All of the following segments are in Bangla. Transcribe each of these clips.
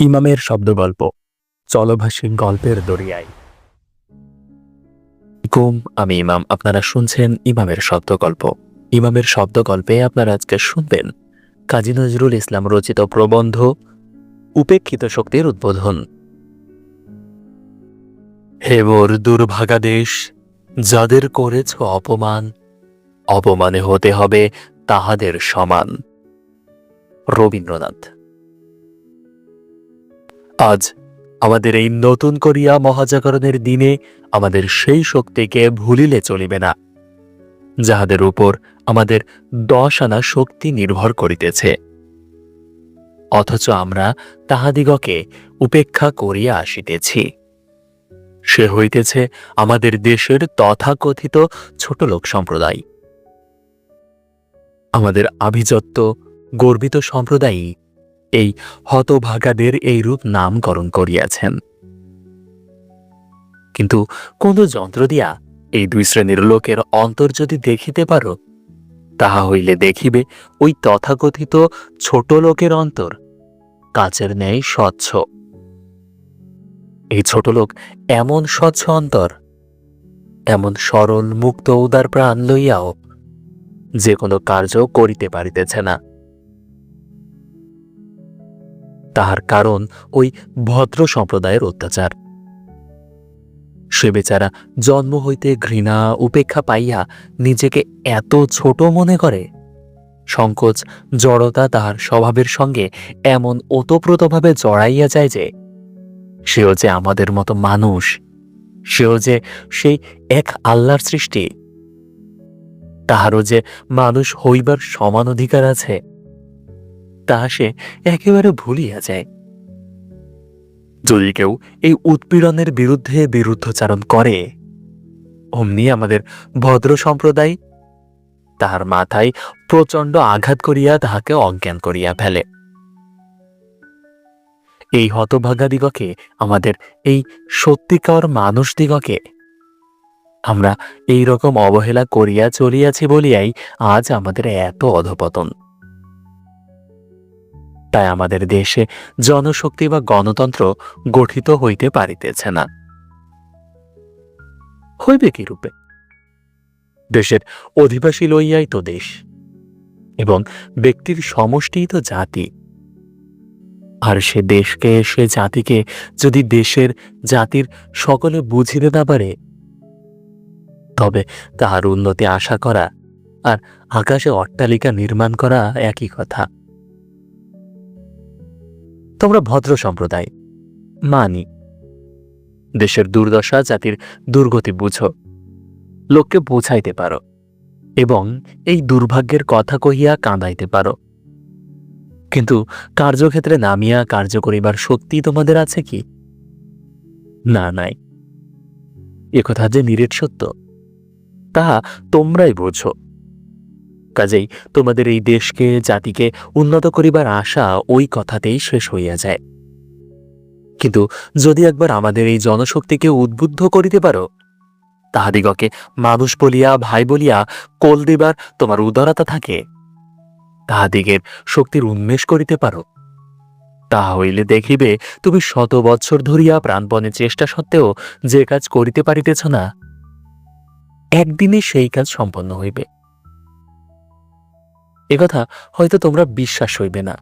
ইমামের শব্দগল্প চলভাসী গল্পের দরিয়ায়। গুম আমি ইমাম, আপনারা শুনছেন ইমামের শব্দগল্প। ইমামের শব্দগল্পে আপনারা আজকে শুনবেন কাজী নজরুল ইসলাম রচিত প্রবন্ধ, উপেক্ষিত শক্তির উদ্বোধন। হে মোর দুর্ভাগা দেশ, যাদের করেছ অপমান, অপমানে হতে হবে তাহাদের সমান। রবীন্দ্রনাথ। আজ আমাদের এই নতুন করিয়া মহাজাগরণের দিনে আমাদের সেই শক্তিকে ভুলিলে চলিবে না, যাহাদের উপর আমাদের দশ আনা শক্তি নির্ভর করিতেছে। অথচ আমরা তাহাদিগকে উপেক্ষা করিয়া আসিতেছি। সে হইতেছে আমাদের দেশের তথাকথিত ছোট লোক সম্প্রদায়। আমাদের আভিজাত্য গর্বিত সম্প্রদায়ই এই হতভাগাদের এই রূপ নামকরণ করিয়াছেন। কিন্তু কোন যন্ত্র দিয়া এই দুই শ্রেণির লোকের অন্তর যদি দেখিতে পারো, তাহা হইলে দেখিবে ওই তথাকথিত ছোট লোকের অন্তর কাচের ন্যায় স্বচ্ছ। এই ছোট লোক এমন স্বচ্ছ অন্তর, এমন সরল মুক্ত উদার প্রাণ লইয়াও যে কোনো কার্য করিতে পারিতেছে না। তাহার কারণ ওই ভদ্র সম্প্রদায়ের অত্যাচার। সে বেচারা জন্ম হইতে ঘৃণা, উপেক্ষা পাইয়া নিজেকে এত ছোট মনে করে। সংকোচ, জড়তা তাহার স্বভাবের সঙ্গে এমন ওতপ্রোতভাবে জড়াইয়া যায় যে, সেও যে আমাদের মতো মানুষ, সেও যে সেই এক আল্লাহর সৃষ্টি, তাহারও যে মানুষ হইবার সমান অধিকার আছে। তাহা সে একেবারে ভুলিয়া যায়। যদি কেউ এই উৎপীড়নের বিরুদ্ধে বিরুদ্ধচারণ করে, অমনি আমাদের ভদ্র সম্প্রদায় তাহার মাথায় প্রচণ্ড আঘাত করিয়া তাহাকে অজ্ঞান করিয়া ফেলে। এই হতভাগাদিগকে আমাদের এই সত্যিকার মানুষদিগকে আমরা এই রকম অবহেলা করিয়া চলিয়াছি বলিয়াই আজ আমাদের এত অধপতন। তাই আমাদের দেশে জনশক্তি বা গণতন্ত্র গঠিত হইতে পারিতেছে না। হইবে কি রূপে? দেশের অধিবাসী লইয়াই তো দেশ, এবং ব্যক্তির সমষ্টিই তো জাতি। আর সে দেশকে, সে জাতিকে যদি দেশের জাতির সকলে বুঝিতে না পারে, তবে তাহার উন্নতি আশা করা আর আকাশে অট্টালিকা নির্মাণ করা একই কথা। তোমরা ভদ্র সম্প্রদায়। মানি। দেশের দুর্দশা জাতির দুর্গতি বুঝো। লোককে বোঝাইতে পারো। এবং এই দুর্ভাগ্যের কথা কহিয়া কাঁদাইতে পারো। কিন্তু কার্যক্ষেত্রে নামিয়া কার্য করিবার শক্তি তোমাদের আছে কি? না, নাই। একথা যে নিরেট সত্য, তাহা তোমরাই বোঝো। কাজেই তোমাদের এই দেশকে, জাতিকে উন্নত করিবার আশা ওই কথাতেই শেষ হইয়া যায়। কিন্তু যদি একবার আমাদের এই জনশক্তিকে উদ্বুদ্ধ করিতে পারো, তাহাদিগকে মানুষ বলিয়া, ভাই বলিয়া কোল দিবার তোমার উদারতা থাকে। তাহাদিগের শক্তির উন্মেষ করিতে পারো। তাহা হইলে দেখিবে তুমি শত বৎসর ধরিয়া প্রাণপণে চেষ্টা সত্ত্বেও যে কাজ করিতে পারিতেছ না, একদিনে সেই কাজ সম্পন্ন হইবে। একথা হয়তো তোমরা বিশ্বাস হইবে না।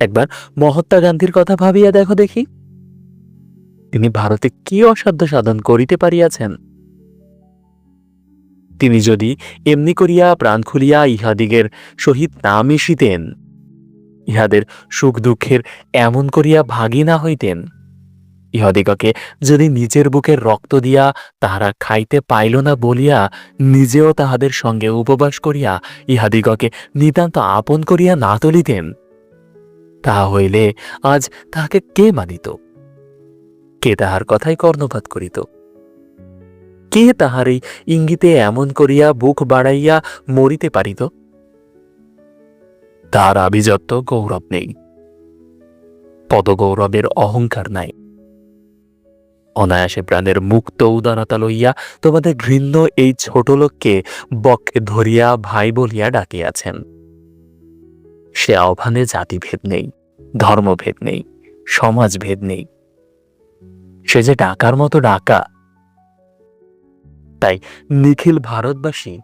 একবার মহাত্মা গান্ধীর কথা ভাবিয়া দেখো দেখি। তিনি ভারতে কি অসাধ্য সাধন করিতে পারিয়াছেন? তিনি যদি এমনি করিয়া প্রাণ খুলিয়া ইহাদিগের সহিত না মিশিতেন, ইহাদের সুখ দুঃখের এমন করিয়া ভাগী না হইতেন। ইহাদিগকে যদি নিজের বুকের রক্ত দিয়া তাহারা খাইতে পাইল না বলিয়া নিজেও তাহাদের সঙ্গে উপবাস করিয়া ইহাদিগকে নিতান্ত আপন করিয়া না তুলিতেন তাহা হইলে আজ তাহাকে কে মানিত? কে তাহার কথাই কর্ণপাত করিত? কে তাহার এই ইঙ্গিতে এমন করিয়া বুক বাড়াইয়া মরিতে পারিত? তার আভিজাত্য গৌরব নেই, পদগৌরবের অহংকার নাই। অনায়াসে প্রাণের মুক্ত উদারতা লইয়া তোমাদের ঘৃণ্য এই ছোট লোককে বক্ষে ধরিয়া ভাই বলিয়া ডাকিয়াছেন। সে আহ্বানে জাতিভেদ নেই, ধর্মভেদ নেই, সমাজভেদ নেই। সে যে ডাকার মতো ডাকা, তাই নিখিল ভারতবাসী,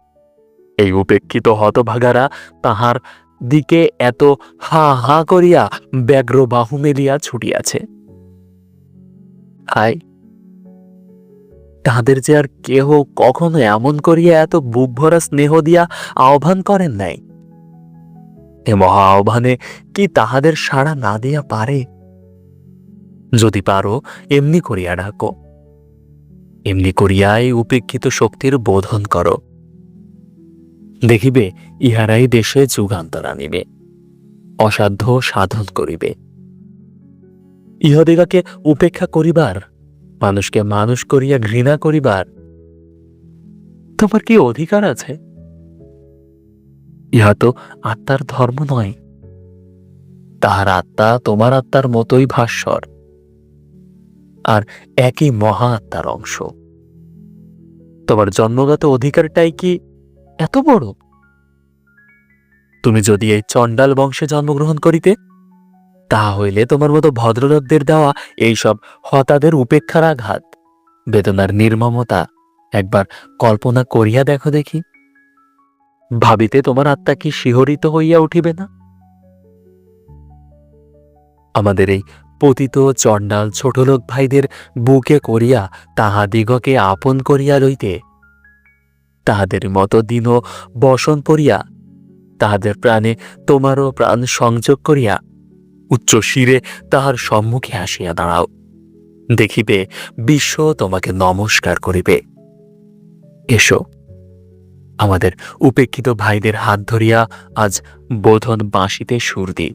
এই উপেক্ষিত হতভাগারা তাহার দিকে এত হা হা করিয়া ব্যগ্র বাহু মেলিয়া ছুটিয়াছে। হাই তাহাদের যে আর কেহ কখনো এমন করিয়া এত বুক ভরা স্নেহ দিয়া আহ্বান করেন নাই। এ মহা আহ্বানে কি তাহাদের সাড়া না দিয়া পারে? যদি পারো, এমনি করিয়া ডাকো। এমনি করিয়াই উপেক্ষিত শক্তির বোধন করো। দেখিবে, ইহারাই দেশে যুগান্তর আনিবে, অসাধ্য সাধন করিবে। ইহদিগাকে উপেক্ষা করিবার মানুষকে মানুষ করিয়া ঘৃণা করিবার তোমার কি অধিকার আছে? ইহা তো আত্মার ধর্ম নয়। তাহার আত্মা তোমার আত্মার মতোই ভাস্বর, আর একই মহা আত্মার অংশ। তোমার জন্মগত অধিকারটাই কি এত বড়? তুমি যদি এই চণ্ডাল বংশে জন্মগ্রহণ করিতে তাহা হইলে তোমার মতো ভদ্রলোকদের দেওয়া এইসব হতাদের উপেক্ষার আঘাত। বেদনার নির্মমতা একবার কল্পনা করিয়া দেখো দেখি। ভাবিতে তোমার আত্মা কি শিহরিত হইয়া উঠিবে না? আমাদের এই পতিত চণ্ডাল ছোটলোক ভাইদের বুকে করিয়া তাহাদিগকে আপন করিয়া লইতে তাহাদের মতো দিন বসন পড়িয়া তাহাদের প্রাণে তোমারও প্রাণ সংযোগ করিয়া উচ্চ শিরে তাহার সম্মুখে আসিয়া দাঁড়াও। দেখিবে বিশ্ব তোমাকে নমস্কার করিবে। এসো, আমাদের উপেক্ষিত ভাইদের হাত ধরিয়া আজ বোধন বাঁশিতে সুর দিই।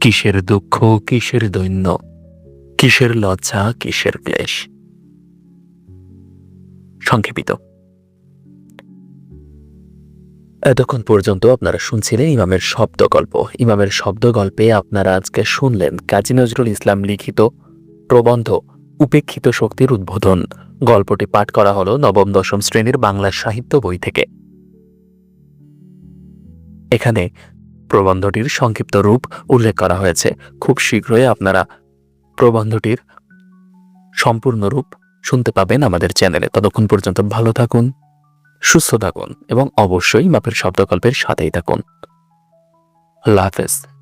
কিসের দুঃখ, কিসের দৈন্য, কিসের লজ্জা, কিসের ক্লেশ? সংক্ষেপিত। এতক্ষণ পর্যন্ত আপনারা শুনছিলেন ইমামের শব্দ গল্প ইমামের শব্দ গল্পে আপনারা আজকে শুনলেন কাজী নজরুল ইসলাম লিখিত প্রবন্ধ, উপেক্ষিত শক্তির উদ্বোধন। গল্পটি পাঠ করা হলো নবম, দশম শ্রেণির বাংলা সাহিত্য বই থেকে। এখানে প্রবন্ধটির সংক্ষিপ্ত রূপ উল্লেখ করা হয়েছে। খুব শীঘ্রই আপনারা প্রবন্ধটির সম্পূর্ণ রূপ শুনতে পাবেন আমাদের চ্যানেলে। ততক্ষণ পর্যন্ত ভালো থাকুন। সুস্থ থাকুন এবং অবশ্যই মাপের শব্দকল্পের সাথেই থাকুন। আল্লাহ হাফেজ।